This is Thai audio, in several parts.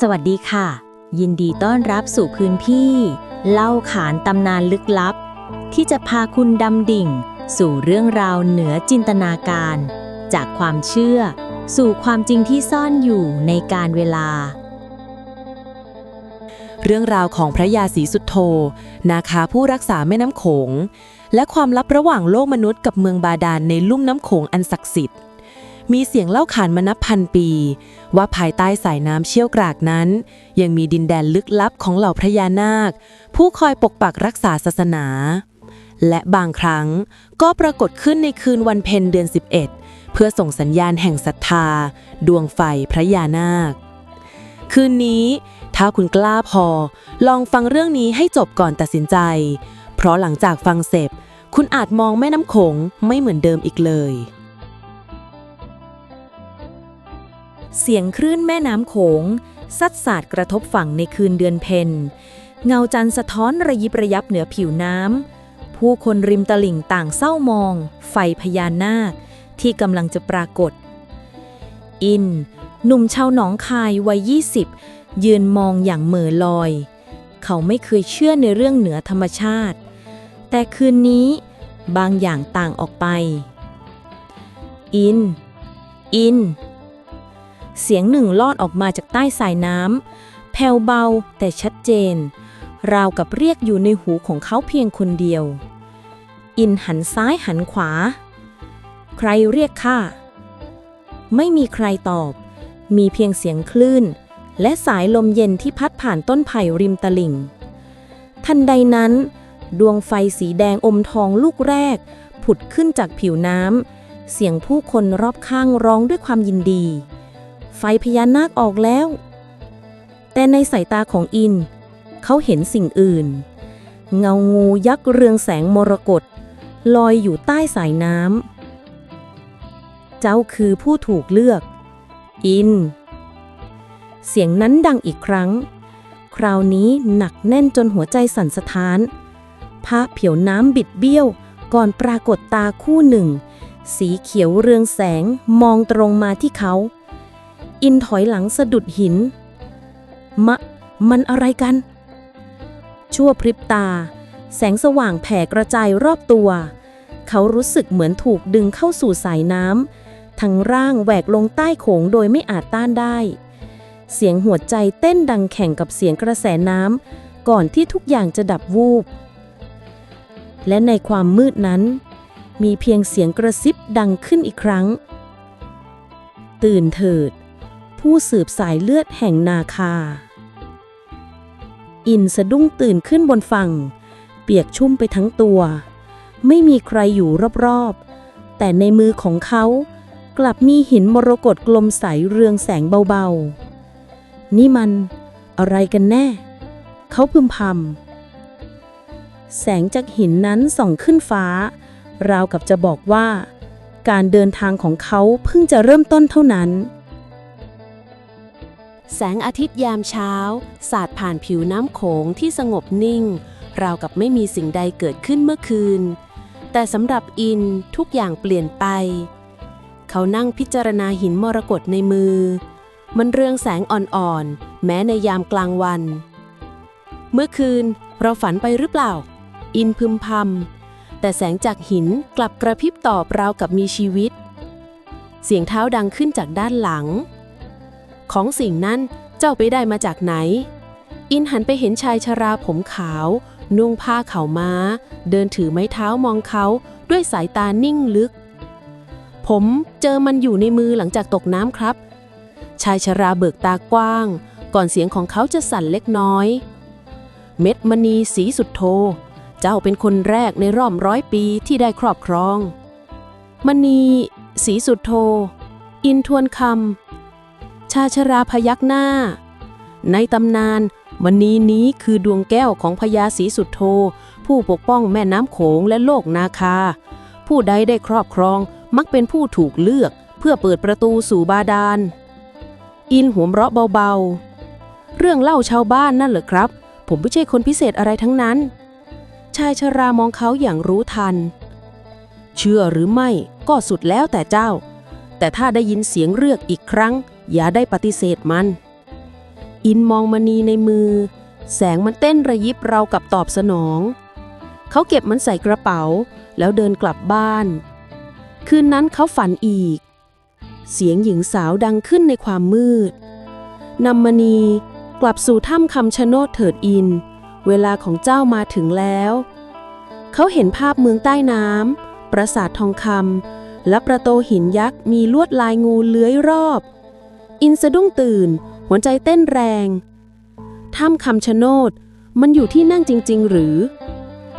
สวัสดีค่ะ ยินดีต้อนรับสู่พื้นที่ เล่าขานตำนานลึกลับ ที่จะพาคุณดำดิ่ง สู่เรื่องราวเหนือจินตนาการ จากความเชื่อ สู่ความจริงที่ซ่อนอยู่ในการเวลา เรื่องราวของพระยาศรีสุดโธนาคาผู้รักษาแม่น้ำโขง และความลับระหว่างโลกมนุษย์กับเมืองบาดาลในลุ่มน้ำโขงอันศักดิ์สิทธิ์ มีเสียงเล่าขานมานับพันปี ว่าภายใต้สายน้ำเชี่ยวกรากนั้น ยังมีดินแดนลึกลับของเหล่าพระยานาค ผู้คอยปกปักรักษาศาสนา และบางครั้งก็ปรากฏขึ้นในคืนวันเพ็ญเดือน 11 เพื่อส่งสัญญาณแห่งศรัทธา ดวงไฟพระยานาค คืนนี้ ถ้าคุณกล้าพอ ลองฟังเรื่องนี้ให้จบก่อนตัดสินใจ เพราะหลังจากฟังเสร็จคุณอาจมองแม่น้ำโขงไม่เหมือนเดิมอีกเลย เสียงคลื่นแม่น้ำโขงซัดสาดกระทบฝั่งในคืนเดือนเพ็ญเงาจันทร์สะท้อนระยิบระยับเหนือผิวน้ำ ผู้คนริมตลิ่งต่างเศร้ามอง ไฟพญานาค ที่กำลังจะปรากฏ อิน หนุ่มชาวหนองคายวัย 20 ยืนมองอย่างเหม่อลอย เขาไม่เคยเชื่อในเรื่องเหนือธรรมชาติ แต่คืนนี้บางอย่างต่างออกไป อิน อิน เสียงหนึ่งลอดออกมาจากใต้สายน้ำแผ่วเบาแต่ชัดเจน ราวกับเรียกอยู่ในหูของเขาเพียงคนเดียว อินหันซ้ายหันขวา ใครเรียกข้าไม่มีใครตอบ มีเพียงเสียงคลื่น และสายลมเย็นที่พัดผ่านต้นไผ่ริมตลิ่ง ทันใดนั้น ดวงไฟสีแดงอมทองลูกแรก ผุดขึ้นจากผิวน้ำเสียงผู้คนรอบข้างร้องด้วยความยินดี ไฟพญานาคออกแล้ว แต่ในสายตาของอิน เขาเห็นสิ่งอื่น เงางูยักษ์เรืองแสงมรกตลอยอยู่ใต้สายน้ำ เจ้าคือผู้ถูกเลือก อิน เสียงนั้นดังอีกครั้ง คราวนี้หนักแน่นจนหัวใจสั่นสะท้านพระเผียวน้ำบิดเบี้ยวก่อนปรากฏตาคู่หนึ่ง สีเขียวเรืองแสงมองตรงมาที่เขา อินถอยหลังสะดุดหิน มะ มันอะไรกัน ชั่วพริบตา แสงสว่างแผ่กระจายรอบตัว เขารู้สึกเหมือนถูกดึงเข้าสู่สายน้ำ ทั้งร่างแหวกลงใต้โขงโดยไม่อาจต้านได้ เสียงหัวใจเต้นดังแข่งกับเสียงกระแสน้ำ ก่อนที่ทุกอย่างจะดับวูบ และในความมืดนั้น มีเพียงเสียงกระซิบดังขึ้นอีกครั้ง ตื่นเถิด ผู้สืบสายเลือดแห่งนาคา อินสะดุ้งตื่นขึ้นบนฝั่ง เปียกชุ่มไปทั้งตัว ไม่มีใครอยู่รอบๆ แต่ในมือของเขากลับมีหินมรกตกลมใสเรืองแสงเบาๆ นี่มันอะไรกันแน่ เขาพึมพำ แสงจากหินนั้นส่องขึ้นฟ้า ราวกับจะบอกว่า การเดินทางของเขาเพิ่งจะเริ่มต้นเท่านั้น แสงอาทิตย์ยามเช้า สาดผ่านผิวน้ำโขงที่สงบนิ่ง ราวกับไม่มีสิ่งใดเกิดขึ้นเมื่อคืน แต่สำหรับอินทุกอย่างเปลี่ยนไป เขานั่งพิจารณาหินมรกตในมือ มันเรืองแสงอ่อนๆ แม้ในยามกลางวัน เมื่อคืนเราฝันไปหรือเปล่า อินพึมพำแต่แสงจากหินกลับกระพริบตอบราวกับมีชีวิต เสียงเท้าดังขึ้นจากด้านหลัง ของสิ่งนั้นเจ้าไปได้มาจากไหน อินหันไปเห็นชายชราผมขาว นุ่งผ้าขาวม้า เดินถือไม้เท้ามองเขาด้วยสายตานิ่งลึก ผมเจอมันอยู่ในมือหลังจากตกน้ำครับ ชายชราเบิกตากว้าง ก่อนเสียงของเขาจะสั่นเล็กน้อย เม็ดมณีสีสุดโท เจ้าเป็นคนแรกในรอบร้อยปีที่ได้ครอบครองมณีสีสุดโท อินทวนคำ ชาชราพยักหน้า ในตำนานมณีนี้คือดวงแก้วของพญาศรีสุดโท ผู้ปกป้องแม่น้ำโขงและโลกนาคา ผู้ใดได้ครอบครองมักเป็นผู้ถูกเลือกเพื่อเปิดประตูสู่บาดาล อินหัวเราะเบาๆ เรื่องเล่าชาวบ้านนั่นเหรอครับ ผมไม่ใช่คนพิเศษอะไรทั้งนั้น ชายชรามองเขาอย่างรู้ทัน เชื่อหรือไม่ก็สุดแล้วแต่เจ้า แต่ถ้าได้ยินเสียงเรียกอีกครั้ง อย่าได้ปฏิเสธมัน อินมองมณีในมือ แสงมันเต้นระยิบเราวกับตอบสนอง เขาเก็บมันใส่กระเป๋า แล้วเดินกลับบ้าน คืนนั้นเขาฝันอีก เสียงหญิงสาวดังขึ้นในความมืดนำมณีกลับสู่ถ้ำคำชะโนดเถิดอิน เวลาของเจ้ามาถึงแล้ว เขาเห็นภาพเมืองใต้น้ำปราสาททองคำและประตูหินยักษ์มีลวดลายงูเลื้อยรอบ อินสะดุ้งตื่น หัวใจเต้นแรงถ้ำคำชะโนด มันอยู่ที่นั่งจริง ๆ หรือ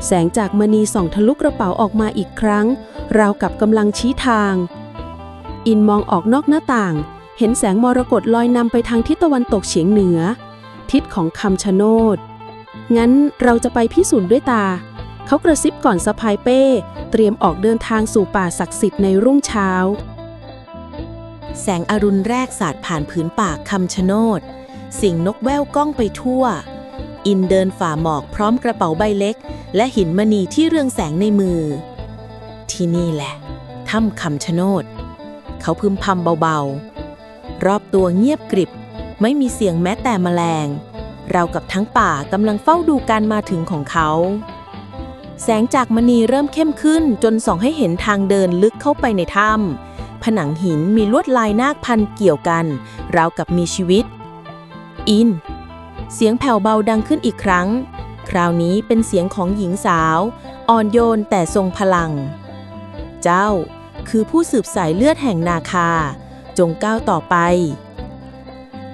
แสงจากมณีส่องทะลุกระเป๋าออกมาอีกครั้ง ราวกับกำลังชี้ทาง อินมองออกนอกหน้าต่าง เห็นแสงมรกตลอยนำไปทางทิศตะวันตกเฉียงเหนือ ทิศของคำชะโนด งั้นเราจะไปพิสูจน์ด้วยตา เขากระซิบก่อนสะพายเป้ เตรียมออกเดินทางสู่ป่าศักดิ์สิทธิ์ในรุ่งเช้า แสงอรุณแรกสาดผ่านผืนป่าคำชะโนด สิ่งนกแว่วก้องไปทั่ว อินเดินฝ่าหมอกพร้อมกระเป๋าใบเล็ก และหินมณีที่เรืองแสงในมือ ที่นี่แหละ ถ้ำคำชะโนด เขาพึมพำเบาๆ รอบตัวเงียบกริบ ไม่มีเสียงแม้แต่แมลง เรากับทั้งป่ากำลังเฝ้าดูการมาถึงของเขาแสงจากมณีเริ่มเข้มขึ้นจนส่องให้เห็นทางเดินลึกเข้าไปในถ้ำ ผนังหินมีลวดลายนาคพันเกี่ยวกัน ราวกับมีชีวิต อิน เสียงแผ่วเบาดังขึ้นอีกครั้ง คราวนี้เป็นเสียงของหญิงสาว อ่อนโยนแต่ทรงพลัง เจ้าคือผู้สืบสายเลือดแห่งนาคา จงก้าวต่อไป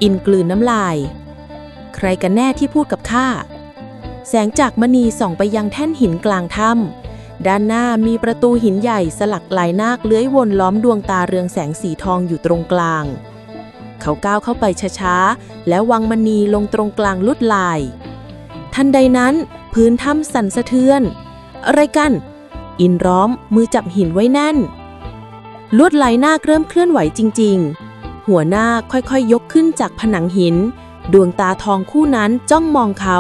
อินกลืนน้ำลาย ใครกันแน่ที่พูดกับข้า แสงจากมณีส่องไปยังแท่นหินกลางถ้ำ ด้านหน้ามีประตูหินใหญ่สลักลายนาคเลื้อยวนล้อมดวงตาเรืองแสงสีทองอยู่ตรงกลาง เขาก้าวเข้าไปช้าๆ แล้ววางมณีลงตรงกลางลวดลาย ทันใดนั้น พื้นถ้ำสั่นสะเทือน อะไรกัน อินร้อมมือจับหินไว้แน่น ลวดลายนาคเริ่มเคลื่อนไหวจริง ๆ หัวหน้าคค่อยๆยกขึ้นจากผนังหิน ดวงตาทองคู่นั้นจ้องมองเขา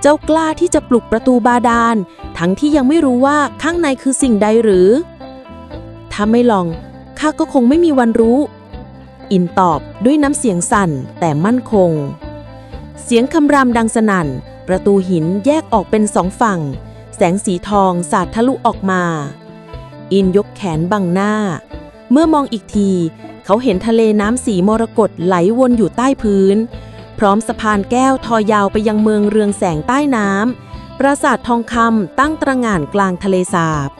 เจ้ากล้าที่จะปลุกประตูบาดาล ทั้งที่ยังไม่รู้ว่าข้างในคือสิ่งใดหรือ ถ้าไม่ลอง ข้าก็คงไม่มีวันรู้ อินตอบด้วยน้ำเสียงสั่นแต่มั่นคง เสียงคำรามดังสนั่น ประตูหินแยกออกเป็นสองฝั่ง แสงสีทองสาดทะลุออกมา อินยกแขนบังหน้า เมื่อมองอีกที เขาเห็นทะเลน้ำสีมรกตไหลวนอยู่ใต้พื้น พร้อมสะพานแก้วทอยาวไปยังเมืองเรืองแสงใต้น้ำปราสาททองคำตั้งตระหง่านกลางทะเลสาบ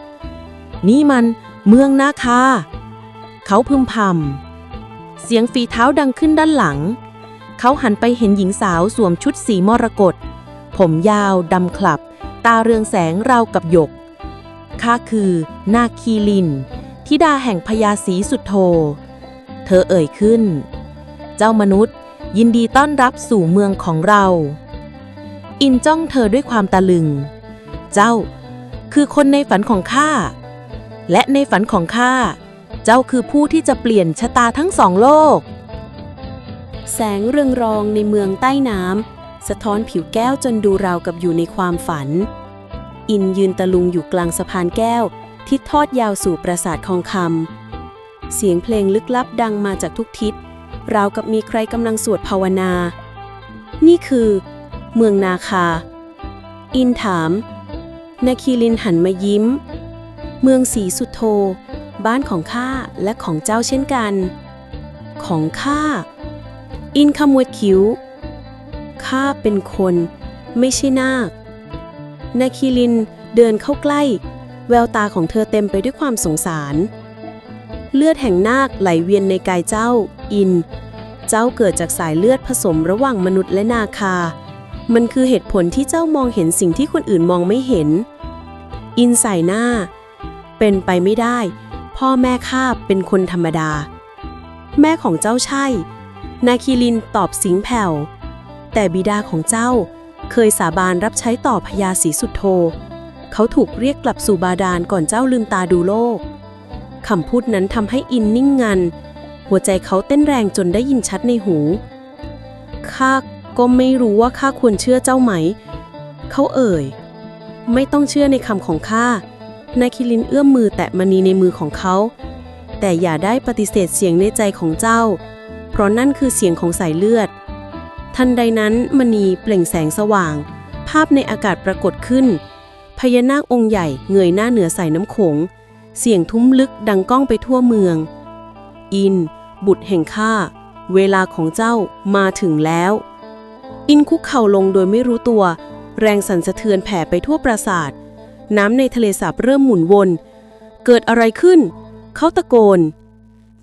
นี่มันเมืองนาคา เขาพึมพำ เสียงฝีเท้าดังขึ้นด้านหลัง เขาหันไปเห็นหญิงสาวสวมชุดสีมรกต ผมยาวดำคลับ ตาเรืองแสงราวกับหยก ข้าคือนาคีลินธิดาแห่งพญาศรีสุดโท เธอเอ่ยขึ้น เจ้ามนุษย์ ยินดีต้อนรับสู่เมืองของเรา อินจ้องเธอด้วยความตะลึง เจ้า คือคนในฝันของข้า และในฝันของข้า เจ้าคือผู้ที่จะเปลี่ยนชะตาทั้งสองโลก แสงเรืองรองในเมืองใต้น้ำสะท้อนผิวแก้วจนดูราวกับอยู่ในความฝัน อินยืนตะลุงอยู่กลางสะพานแก้วที่ทอดยาวสู่ปราสาททองคำเสียงเพลงลึกลับดังมาจากทุกทิศ ราวกับมีใครกำลังสวดภาวนา นี่คือ เมืองนาคา อินถามนาคีลินหันมายิ้ม เมืองสีสุดโธบ้านของข้าและของเจ้าเช่นกัน ของข้า อินขมวดคิ้ว ข้าเป็นคนไม่ใช่นาค นาคีลินเดินเข้าใกล้ แววตาของเธอเต็มไปด้วยความสงสาร เลือดแห่งนาคไหลเวียนในกายเจ้า อิน เจ้าเกิดจากสายเลือดผสมระหว่างมนุษย์และนาคา มันคือเหตุผลที่เจ้ามองเห็นสิ่งที่คนอื่นมองไม่เห็น อินใส่หน้า เป็นไปไม่ได้ พ่อแม่ข้าเป็นคนธรรมดา แม่ของเจ้าใช่ นาคีลินตอบสิงแผ่ว แต่บิดาของเจ้าเคยสาบานรับใช้ต่อพญาศรีสุดโท เขาถูกเรียกกลับสู่บาดาลก่อนเจ้าลืมตาดูโลกคำพูดนั้นทำให้อินนิ่งงัน หัวใจเขาเต้นแรงจนได้ยินชัดในหู ข้าก็ไม่รู้ว่าข้าควรเชื่อเจ้าไหม เขาเอ่ย ไม่ต้องเชื่อในคำของข้า นายคิลินเอื้อมมือแตะมณีในมือของเขา แต่อย่าได้ปฏิเสธเสียงในใจของเจ้า เพราะนั่นคือเสียงของสายเลือด ทันใดนั้นมณีเปล่งแสงสว่าง ภาพในอากาศปรากฏขึ้น พญานาคองค์ใหญ่เงยหน้าเหนือใส่น้ำโขง เสียงทุ้มลึกดังก้องไปทั่วเมือง อิน บุตรแห่งข้า เวลาของเจ้ามาถึงแล้ว อินคุกเข่าลงโดยไม่รู้ตัว แรงสั่นสะเทือนแผ่ไปทั่วปราสาท น้ำในทะเลสาบเริ่มหมุนวน เกิดอะไรขึ้น เขาตะโกน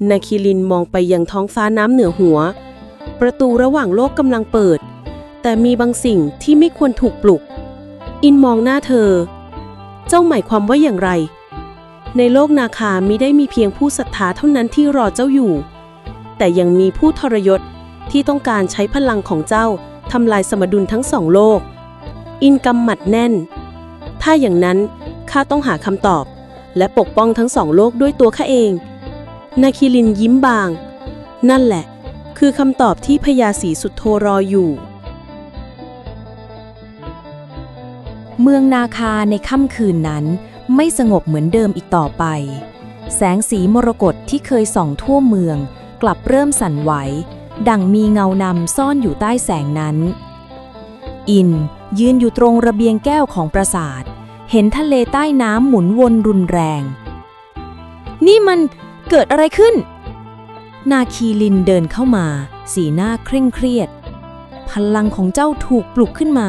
นาคิลินมองไปยังท้องฟ้าน้ำเหนือหัว ประตูระหว่างโลกกำลังเปิด แต่มีบางสิ่งที่ไม่ควรถูกปลุก อินมองหน้าเธอ เจ้าหมายความว่าอย่างไรในโลกนาคามิได้มีเพียงผู้ศรัทธาเท่านั้นที่รอเจ้าอยู่ แต่ยังมีผู้ทรยศที่ต้องการใช้พลังของเจ้าทำลายสมดุลทั้งสองโลก อินกำหมัดแน่น ถ้าอย่างนั้นข้าต้องหาคำตอบ และปกป้องทั้งสองโลกด้วยตัวข้าเอง นาคิลินยิ้มบาง นั่นแหละ คือคำตอบที่พญาศีสุดโทรออยู่ เมืองนาคาในค่ำคืนนั้นไม่สงบเหมือนเดิมอีกต่อไป แสงสีมรกตที่เคยส่องทั่วเมือง กลับเริ่มสั่นไหว ดังมีเงานำซ่อนอยู่ใต้แสงนั้น อินยืนอยู่ตรงระเบียงแก้วของปราสาท เห็นทะเลใต้น้ำหมุนวนรุนแรง นี่มันเกิดอะไรขึ้น นาคีลินเดินเข้ามา สีหน้าเคร่งเครียด พลังของเจ้าถูกปลุกขึ้นมา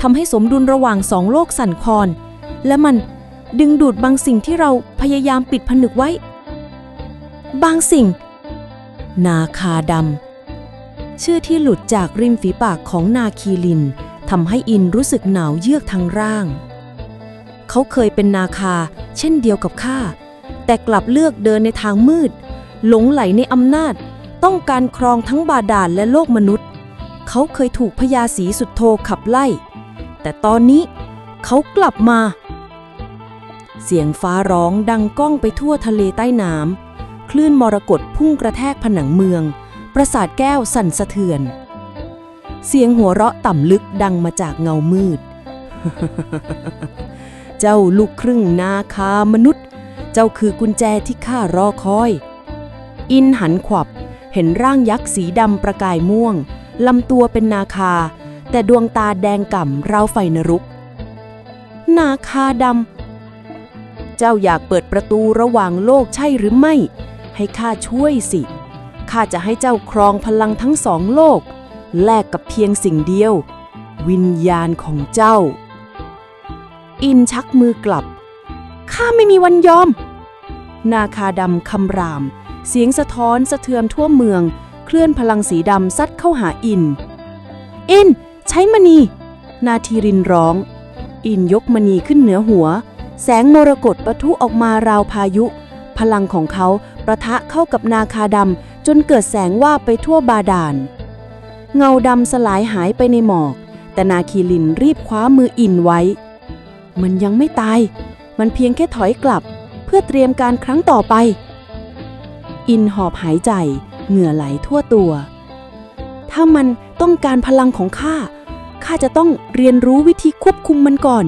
ทำให้สมดุลระหว่างสองโลกสั่นคลอน และมันดึงดูดบางสิ่งที่เราพยายามปิดผนึกไว้ บางสิ่ง นาคาดำ ชื่อที่หลุดจากริมฝีปากของนาคีลินทำให้อินรู้สึกหนาวเยือกทั้งร่าง เขาเคยเป็นนาคาเช่นเดียวกับข้า แต่กลับเลือกเดินในทางมืด หลงไหลในอำนาจ ต้องการครองทั้งบาดาลและโลกมนุษย์ เขาเคยถูกพญาสีสุดโทขับไล่ แต่ตอนนี้เขากลับมา เสียงฟ้าร้องดังก้องไปทั่วทะเลใต้น้ำ คลื่นมรกตพุ่งกระแทกผนังเมือง ประสาทแก้วสั่นสะเทือน เสียงหัวเราะต่ำลึกดังมาจากเงามืด เจ้าลูกครึ่งนาคามนุษย์ เจ้าคือกุญแจที่ข้ารอคอย อินหันขวับเห็นร่างยักษ์สีดำประกายม่วงลำตัวเป็นนาคา แต่ดวงตาแดงก่ำราวไฟนรุกนาคาดำ เจ้าอยากเปิดประตูระหว่างโลกใช่หรือไม่ ให้ข้าช่วยสิ ข้าจะให้เจ้าครองพลังทั้งสองโลก แลกกับเพียงสิ่งเดียว วิญญาณของเจ้า อินชักมือกลับ ข้าไม่มีวันยอม นาคาดำคำราม เสียงสะท้อนสะเทือนทั่วเมือง เคลื่อนพลังสีดำซัดเข้าหาอิน อิน ใช้มณี นาทีรินร้อง อินยกมณีขึ้นเหนือหัว แสงมรกตปะทุออกมาราวพายุ พลังของเขา ประทะเข้ากับนาคาดำจนเกิดแสงว่าไปทั่วบาดาล เงาดำสลายหายไปในหมอก แต่นาคีลินรีบคว้ามืออินไว้ มันยังไม่ตาย มันเพียงแค่ถอยกลับ เพื่อเตรียมการครั้งต่อไป อินหอบหายใจ เหงื่อไหลทั่วตัว ถ้ามันต้องการพลังของข้า ข้าจะต้องเรียนรู้วิธีควบคุมมันก่อน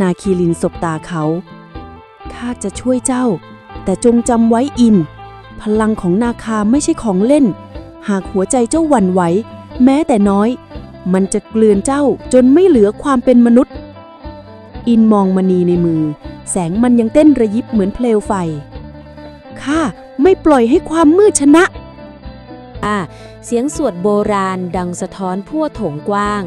นาคีลินสบตาเขา ข้าจะช่วยเจ้า แต่จงจำไว้อิน พลังของนาคาไม่ใช่ของเล่น หากหัวใจเจ้าหวั่นไหว แม้แต่น้อย มันจะเกลือนเจ้าจนไม่เหลือความเป็นมนุษย์ อินมองมณีในมือ แสงมันยังเต้นระยิบเหมือนเพลวไฟ ข้าไม่ปล่อยให้ความมืดชนะอ่าเสียงสวดโบราณดังสะท้อนทั่วโถงกว้าง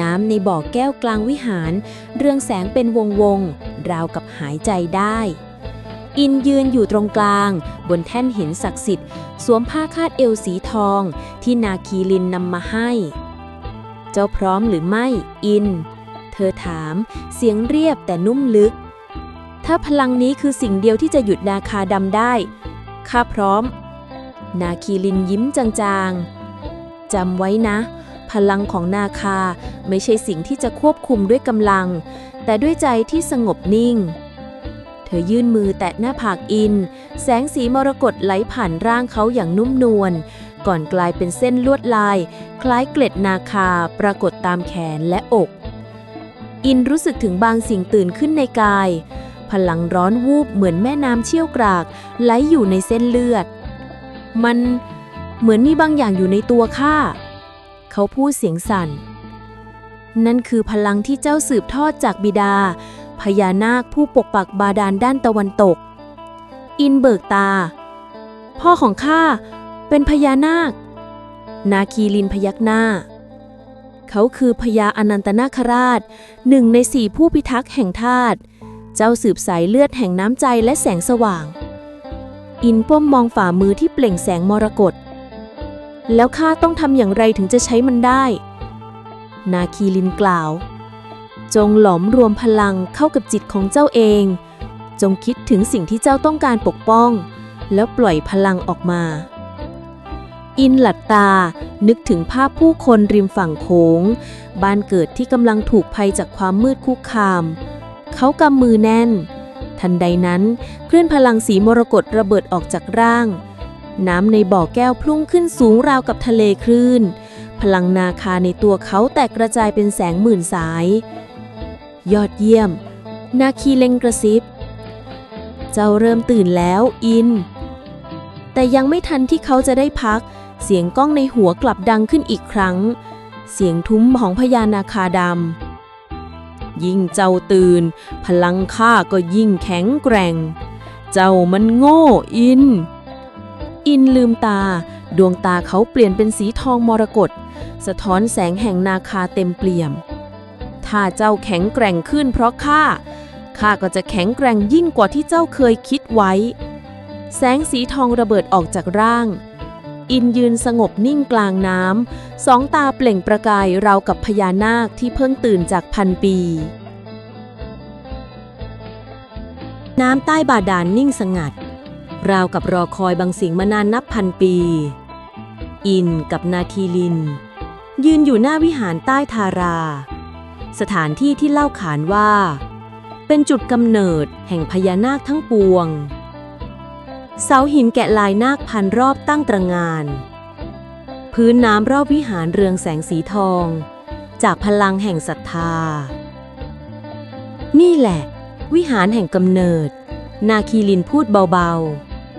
น้ำในบ่อแก้วกลางวิหาร เรืองแสงเป็นวงวงๆราวกับหายใจได้ อินยืนอยู่ตรงกลาง บนแท่นหินศักดิ์สิทธิ์ สวมผ้าคาดเอวสีทอง ที่นาคีลินนำมาให้ เจ้าพร้อมหรือไม่อิน เธอถาม เสียงเรียบแต่นุ่มลึก ถ้าพลังนี้คือสิ่งเดียวที่จะหยุดนาคาดำได้ ข้าพร้อม นาคีลินยิ้มจางๆจำไว้นะ พลังของนาคาไม่ใช่สิ่งที่จะควบคุมด้วยกำลัง แต่ด้วยใจที่สงบนิ่ง อยื่นมือแตะหน้าผากอิน แสงสีมรกตไหลผ่านร่างเขาอย่างนุ่มนวล ก่อนกลายเป็นเส้นลวดลาย คล้ายเกล็ดนาคาปรากฏตามแขนและอก อินรู้สึกถึงบางสิ่งตื่นขึ้นในกาย พลังร้อนวูบเหมือนแม่น้ำเชี่ยวกรากไหลอยู่ในเส้นเลือด มันเหมือนมีบางอย่างอยู่ในตัวข้า เขาพูดเสียงสั่นนั่นคือพลังที่เจ้าสืบทอดจากบิดา พญานาคผู้ปกปักบาดาลด้านตะวันตก อินเบิกตา พ่อของข้าเป็นพญานาค นาคีลินพยักหน้า เขาคือพญาอนันตนาคราช หนึ่งในสี่ผู้พิทักษ์แห่งธาตุเจ้าสืบสายเลือดแห่งน้ำใจและแสงสว่าง อินป้มมองฝ่ามือที่เปล่งแสงมรกตแล้วข้าต้องทำอย่างไรถึงจะใช้มันได้ นาคีลินกล่าว จงหลอมรวมพลังเข้ากับจิตของเจ้าเอง จงคิดถึงสิ่งที่เจ้าต้องการปกป้อง แล้วปล่อยพลังออกมา อินหลัดตา นึกถึงภาพผู้คนริมฝั่งโขงบ้านเกิดที่กำลังถูกภัยจากความมืดคุกคาม เขากำมือแน่น ทันใดนั้นคลื่นพลังสีมรกตระเบิดออกจากร่าง น้ำในบ่อแก้วพุ่งขึ้นสูงราวกับทะเลคลื่นพลังนาคาในตัวเขาแตกกระจายเป็นแสงหมื่นสาย ยอดเยี่ยม นาคีเล็งกระซิบ เจ้าเริ่มตื่นแล้วอิน แต่ยังไม่ทันที่เขาจะได้พัก เสียงก้องในหัวกลับดังขึ้นอีกครั้ง เสียงทุ้มของพญานาคาดำยิ่งเจ้าตื่น พลังข้าก็ยิ่งแข็งแกร่ง เจ้ามันโง่อิน อินลืมตา ดวงตาเขาเปลี่ยนเป็นสีทองมรกตสะท้อนแสงแห่งนาคาเต็มเปี่ยม ถ้าเจ้าแข็งแกร่งขึ้นเพราะข้า ข้าก็จะแข็งแกร่งยิ่งกว่าที่เจ้าเคยคิดไว้ แสงสีทองระเบิดออกจากร่าง อินยืนสงบนิ่งกลางน้ำ สองตาเปล่งประกายราวกับพญานาคที่เพิ่งตื่นจากพันปี น้ำใต้บาดาลนนิ่งสงัด ราวกับรอคอยบางสิ่งมานานนับพันปี อินกับนาทีลิน ยืนอยู่หน้าวิหารใต้ทารา สถานที่ที่เล่าขานว่า เป็นจุดกำเนิดแห่งพญานาคทั้งปวง เสาหินแกะลายนาคพันรอบตั้งตระงาน พื้นน้ำรอบวิหารเรืองแสงสีทอง จากพลังแห่งศรัทธา นี่แหละ วิหารแห่งกำเนิด นาคีลินพูดเบา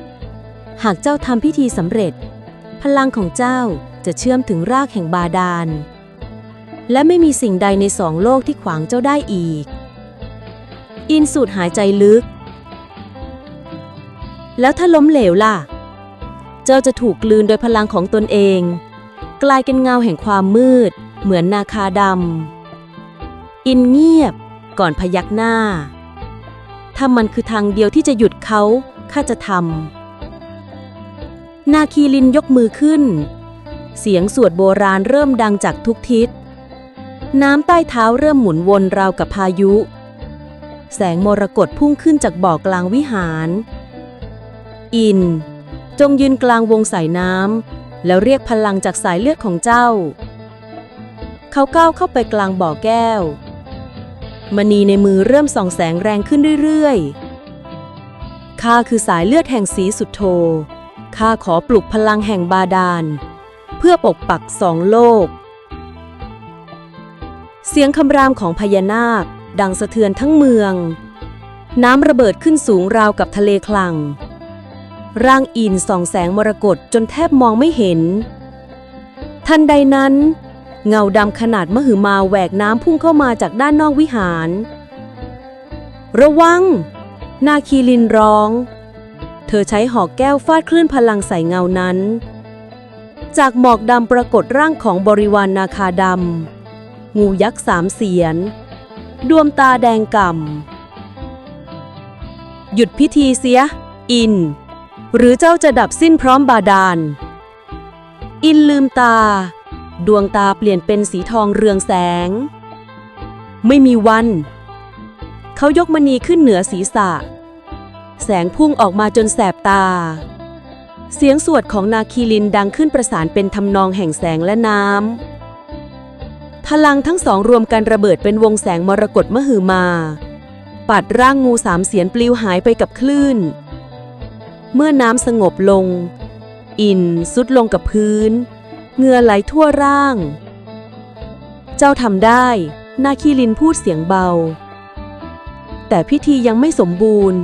ๆ หากเจ้าทำพิธีสำเร็จ พลังของเจ้าจะเชื่อมถึงรากแห่งบาดาล และไม่มีสิ่งใดในสองโลกที่ขวางเจ้าได้อีก อินสูดหายใจลึก แล้วถ้าล้มเหลวล่ะ เจ้าจะถูกกลืนโดยพลังของตนเอง กลายเป็นเงาแห่งความมืด เหมือนนาคาดำ อินเงียบ ก่อนพยักหน้า ถ้ามันคือทางเดียวที่จะหยุดเขา ข้าจะทำ นาคีลินยกมือขึ้นเสียงสวดโบราณเริ่มดังจากทุกทิศ น้ำใต้เท้าเริ่มหมุนวนราวกับพายุ แสงมรกตพุ่งขึ้นจากบ่อกลางวิหาร อิน จงยืนกลางวงสายน้ำแล้วเรียกพลังจากสายเลือดของเจ้า เขาก้าวเข้าไปกลางบ่อแก้ว มณีในมือเริ่มส่องแสงแรงขึ้นเรื่อยๆข้าคือสายเลือดแห่งสีสุดโทข้าขอปลุกพลังแห่งบาดาล เพื่อปกปักสองโลก สียงคำรามของพญานาค ดังสะเทือนทั้งเมือง น้ำระเบิดขึ้นสูงราวกับทะเลคลัง ร่างอินส่องแสงมรกตจนแทบมองไม่เห็น ทันใดนั้น เงาดำขนาดมหึมาแหวกน้ำพุ่งเข้ามาจากด้านนอกวิหาร ระวัง นาคีลินร้อง เธอใช้หอกแก้วฟาดคลื่นพลังใส่เงานั้น จากหมอกดำปรากฏร่างของบริวารนาคาดำ งูยักษ์สามเสียน ดวงตาแดงก่ำ หยุดพิธีเสีย อิน หรือเจ้าจะดับสิ้นพร้อมบาดาล อินลืมตา ดวงตาเปลี่ยนเป็นสีทองเรืองแสง ไม่มีวัน เขายกมณีขึ้นเหนือศีรษะ แสงพุ่งออกมาจนแสบตาเสียงสวดของนาคีลินดังขึ้นประสานเป็นทำนองแห่งแสงและน้ำ พลังทั้งสองรวมกันระเบิดเป็นวงแสงมรกตมหือมา ปัดร่างงูสามเสียนปลิวหายไปกับคลื่น เมื่อน้ำสงบลง อินสุดลงกับพื้นเหงื่อไหลทั่วร่าง เจ้าทำได้ นาคีลินพูดเสียงเบา แต่พิธียังไม่สมบูรณ์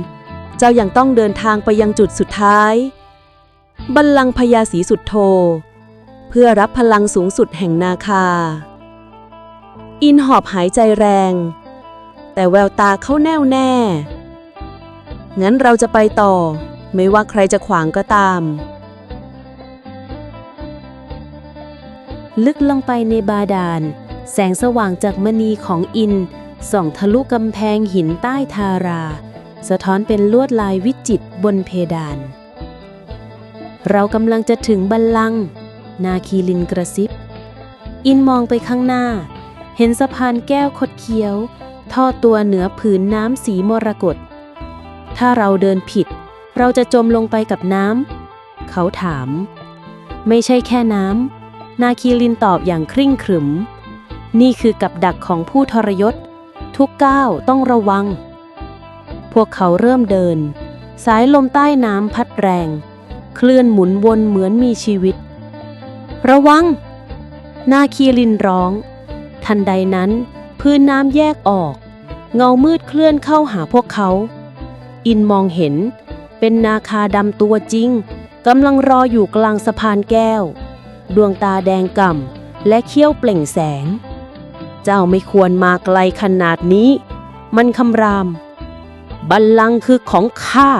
เจ้ายังต้องเดินทางไปยังจุดสุดท้าย บัลลังก์พญาศรีสุดโท เพื่อรับพลังสูงสุดแห่งนาคา อินหอบหายใจแรง แต่แววตาเขาแน่วแน่ งั้นเราจะไปต่อ ไม่ว่าใครจะขวางก็ตาม ลึกลงไปในบาดาล แสงสว่างจากมณีของอิน ส่องทะลุกำแพงหินใต้ทารา สะท้อนเป็นลวดลายวิจิตรบนเพดาน เรากำลังจะถึงบัลลังก์นาคีลินกระซิบ อินมองไปข้างหน้า เห็นสะพานแก้วคดเคี้ยว ทอดตัวเหนือผืนน้ำสีมรกต ถ้าเราเดินผิด เราจะจมลงไปกับน้ำ เขาถาม ไม่ใช่แค่น้ำ นาคีลินตอบอย่างคริ่งขรึม นี่คือกับดักของผู้ทรยศ ทุกก้าวต้องระวัง พวกเขาเริ่มเดิน สายลมใต้น้ำพัดแรง เคลื่อนหมุนวนเหมือนมีชีวิต ระวัง นาคีลินร้อง ทันใดนั้น พื้นน้ำแยกออก เงามืดเคลื่อนเข้าหาพวกเขา อินมองเห็น เป็นนาคาดำตัวจริงกำลังรออยู่กลางสะพานแก้ว ดวงตาแดงก่ำและเขี้ยวเปล่งแสง เจ้าไม่ควรมาไกลขนาดนี้ มันคำราม บัลลังก์คือของข้า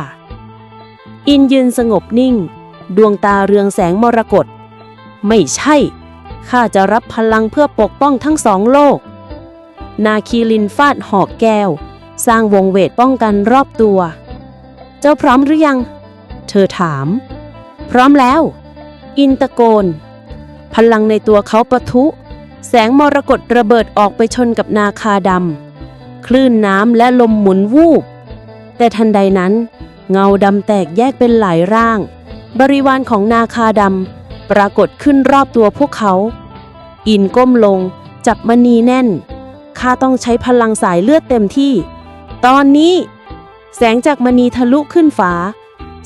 อินยืนสงบนิ่ง ดวงตาเรืองแสงมรกตไม่ใช่ ข้าจะรับพลังเพื่อปกป้องทั้งสองโลก นาคีลินฟาดหอกแก้ว สร้างวงเวทป้องกันรอบตัว เจ้าพร้อมหรือยัง เธอถาม พร้อมแล้ว อินตะโกน พลังในตัวเขาประทุ แสงมรกตระเบิดออกไปชนกับนาคาดำ คลื่นน้ำและลมหมุนวูบ แต่ทันใดนั้น เงาดำแตกแยกเป็นหลายร่าง บริวารของนาคาดำ ปรากฏขึ้นรอบตัวพวกเขา อินก้มลง จับมณีแน่น ข้าต้องใช้พลังสายเลือดเต็มที่ ตอนนี้ แสงจากมณีทะลุขึ้นฟ้า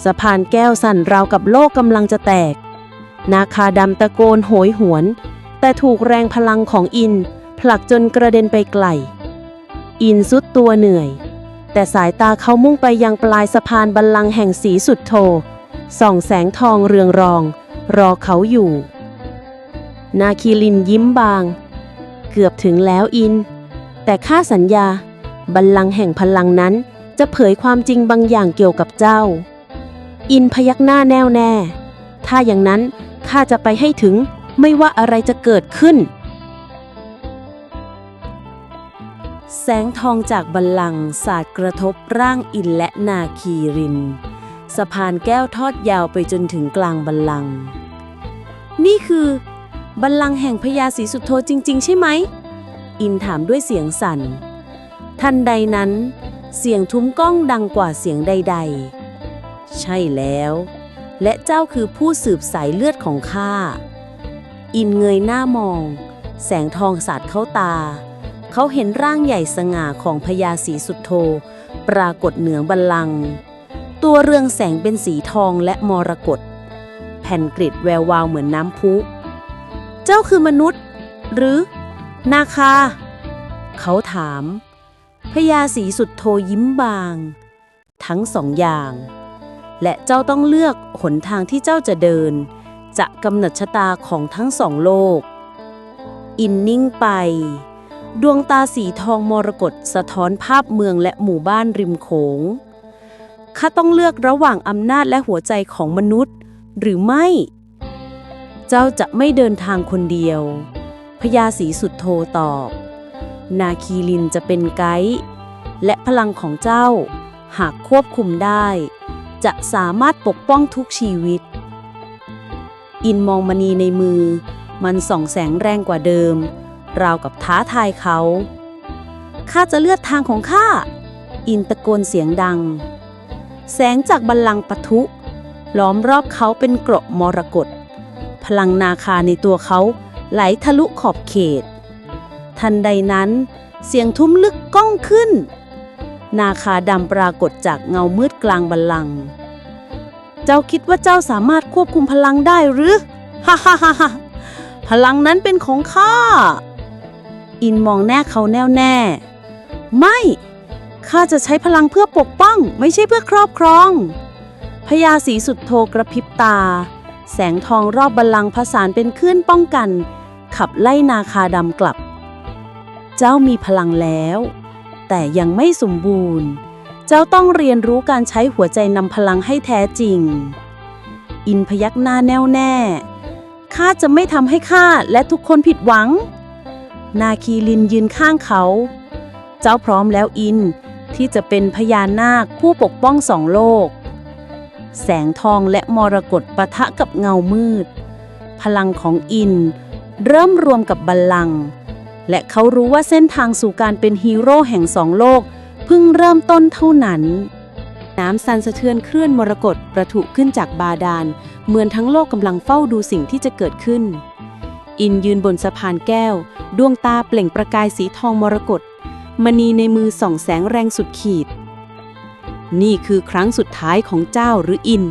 สะพานแก้วสั่นราวกับโลกกำลังจะแตก นาคาดำตะโกนโหยหวน แต่ถูกแรงพลังของอิน ผลักจนกระเด็นไปไกล อินสุดตัวเหนื่อย แต่สายตาเขามุ่งไปยังปลายสะพานบัลลังก์แห่งสีสุดโทส่องแสงทองเรืองรอง รอเขาอยู่ นาคีลินยิ้มบาง เกือบถึงแล้วอิน แต่ข้าสัญญา บัลลังก์แห่งพลังนั้นจะเผยความจริงบางอย่างเกี่ยวกับเจ้า อินพยักหน้าแน่วแน่ ถ้าอย่างนั้นข้าจะไปให้ถึงไม่ว่าอะไรจะเกิดขึ้น แสงทองจากบัลลังก์สาดกระทบร่างอินและนาคีริน สะพานแก้วทอดยาวไปจนถึงกลางบัลลังก์นี่คือบัลลังก์แห่งพญาศรีสุโธจริง ๆ ใช่ไหม อินถามด้วยเสียงสั่น ทันใดนั้น เสียงทุ้มก้องดังกว่าเสียงใด ๆ ใช่แล้ว และเจ้าคือผู้สืบสายเลือดของข้า อินเงยหน้ามอง แสงทองสาดเข้าตา เขาเห็นร่างใหญ่สง่าของพญาศรีสุดโทปรากฏเหนือบัลลังก์ ตัวเรืองแสงเป็นสีทองและมรกตแผ่นกริดแวววาวเหมือนน้ำพุ เจ้าคือมนุษย์ หรือ นาคา เขาถาม พญาศรีสุดโทยิ้มบาง ทั้งสองอย่าง และเจ้าต้องเลือกหนทางที่เจ้าจะเดิน จะกำหนดชะตาของทั้งสองโลก อินนิ่งไป ดวงตาสีทองมรกตสะท้อนภาพเมืองและหมู่บ้านริมโขง ข้าต้องเลือกระหว่างอำนาจและหัวใจของมนุษย์ หรือไม่ เจ้าจะไม่เดินทางคนเดียว พญาศรีสุดโทตอบ นาคีลินจะเป็นไกด์และพลังของเจ้า หากควบคุมได้ จะสามารถปกป้องทุกชีวิต อินมองมณีในมือ มันส่องแสงแรงกว่าเดิม ราวกับท้าทายเขาข้าจะเลือกทางของข้า อินตะโกนเสียงดัง แสงจากบัลลังก์ปะทุ ล้อมรอบเขาเป็นเกราะมรกตพลังนาคาในตัวเขาไหลทะลุขอบเขต ทันใดนั้น เสียงทุ้มลึกก้องขึ้น นาคาดำปรากฏจากเงามืดกลางบัลลังก์เจ้าคิดว่าเจ้าสามารถควบคุมพลังได้หรือ ฮ่าฮ่าฮ่าฮ่าพลังนั้นเป็นของข้า อินมองแน่เขาแน่วแน่ ไม่ ข้าจะใช้พลังเพื่อปกป้อง ไม่ใช่เพื่อครอบครอง พญาศรีสุดโทกระพริบตา แสงทองรอบบัลลังก์ผสานเป็นคลื่นป้องกัน ขับไล่นาคาดำกลับ เจ้ามีพลังแล้ว แต่ยังไม่สมบูรณ์ เจ้าต้องเรียนรู้การใช้หัวใจนำพลังให้แท้จริง อินพยักหน้าแน่วแน่ข้าจะไม่ทำให้ข้าและทุกคนผิดหวัง นาคีลินยืนข้างเขา เจ้าพร้อมแล้วอิน ที่จะเป็นพญานาคผู้ปกป้องสองโลก แสงทองและมรกตปะทะกับเงามืด พลังของอิน เริ่มรวมกับบัลลังก์และเขารู้ว่าเส้นทางสู่การเป็นฮีโร่แห่งสองโลกเพิ่งเริ่มต้นเท่านั้น น้ำสั่นสะเทือนคลื่นมรกตประทุขึ้นจากบาดาล เหมือนทั้งโลกกำลังเฝ้าดูสิ่งที่จะเกิดขึ้น อินยืนบนสะพานแก้ว ดวงตาเปล่งประกายสีทองมรกต มณีในมือส่องแสงแรงสุดขีด นี่คือครั้งสุดท้ายของเจ้าหรืออิน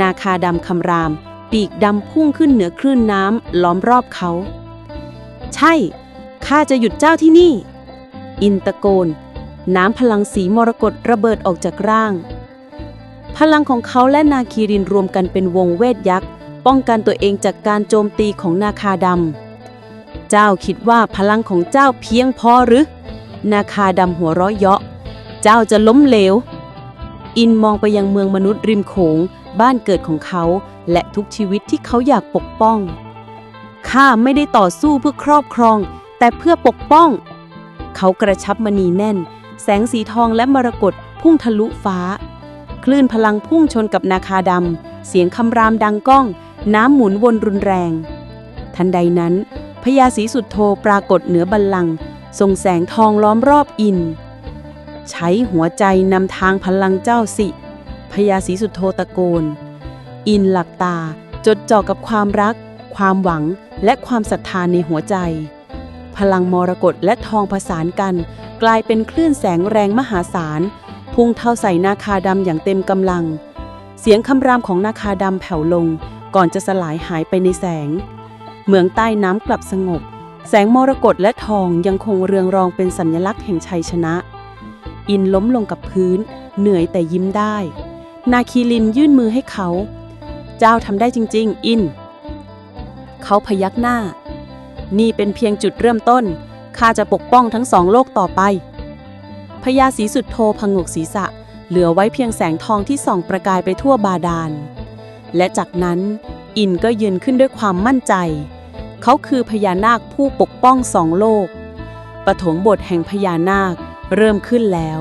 นาคาดำคำราม ปีกดำพุ่งขึ้นเหนือคลื่นน้ำล้อมรอบเขา ใช่ ข้าจะหยุดเจ้าที่นี่ อินตะโกน น้ำพลังสีมรกตระเบิดออกจากร่าง พลังของเขาและนาคีรินรวมกันเป็นวงเวทยักษ์ ป้องกันตัวเองจากการโจมตีของนาคาดำ เจ้าคิดว่าพลังของเจ้าเพียงพอหรือ นาคาดำหัวเราะเยาะ เจ้าจะล้มเหลว อินมองไปยังเมืองมนุษย์ริมโขง บ้านเกิดของเขา และทุกชีวิตที่เขาอยากปกป้อง ข้าไม่ได้ต่อสู้เพื่อครอบครอง แต่เพื่อปกป้อง เขากระชับมณีแน่น แสงสีทองและมรกตพุ่งทะลุฟ้า คลื่นพลังพุ่งชนกับนาคาดำ เสียงคำรามดังก้อง น้ำหมุนวนรุนแรง ทันใดนั้นพญาศรีสุดโทปรากฏเหนือบัลลังก์ ทรงแสงทองล้อมรอบอิน ใช้หัวใจนำทางพลังเจ้าสิพญาศรีสุดโทตะโกน อินหลับตาจดจ่อกับความรัก ความหวังและความศรัทธานในหัวใจ พลังมรกตและทองผสานกัน กลายเป็นคลื่นแสงแรงมหาศาล พุ่งเท่าใส่นาคาดำอย่างเต็มกำลัง เสียงคำรามของนาคาดำแผ่วลง ก่อนจะสลายหายไปในแสง เมืองใต้น้ำกลับสงบ แสงมรกตและทองยังคงเรืองรองเป็นสัญลักษณ์แห่งชัยชนะ อินล้มลงกับพื้น เหนื่อยแต่ยิ้มได้ นาคีลินยื่นมือให้เขา เจ้าทำได้จริง ๆ อิน เขาพยักหน้า นี่เป็นเพียงจุดเริ่มต้น ข้าจะปกป้องทั้งสองโลกต่อไป พญาศรีสุดโทพงกศีรษะ เหลือไว้เพียงแสงทองที่ส่องประกายไปทั่วบาดาล และจากนั้นอินก็ยืนขึ้นด้วยความมั่นใจ เขาคือพญานาคผู้ปกป้องสองโลก ปฐมบทแห่งพญานาคเริ่มขึ้นแล้ว